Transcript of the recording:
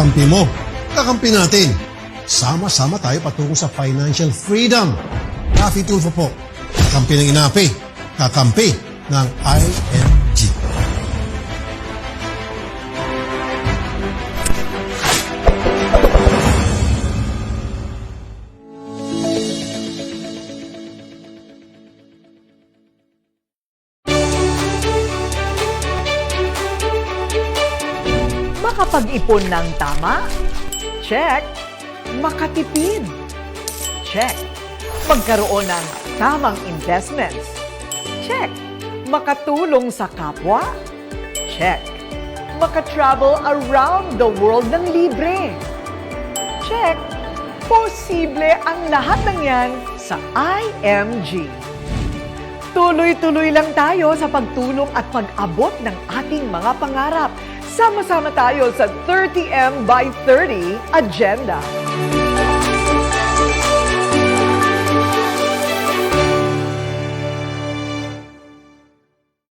kakampi mo. Kakampi natin. Sama-sama tayo patungo sa financial freedom. Rafi Tulfo po. Kakampi ng inapi. Kakampi ng IMG. Makapag-ipon ng tama? Check. Makatipid? Check. Pagkaroon ng tamang investments? Check. Makatulong sa kapwa? Check. Makatravel around the world ng libre? Check. Posible ang lahat ng yan sa IMG. Tuloy-tuloy lang tayo sa pagtulong at pag-abot ng ating mga pangarap. Sama-sama tayo sa 30M by 30 Agenda.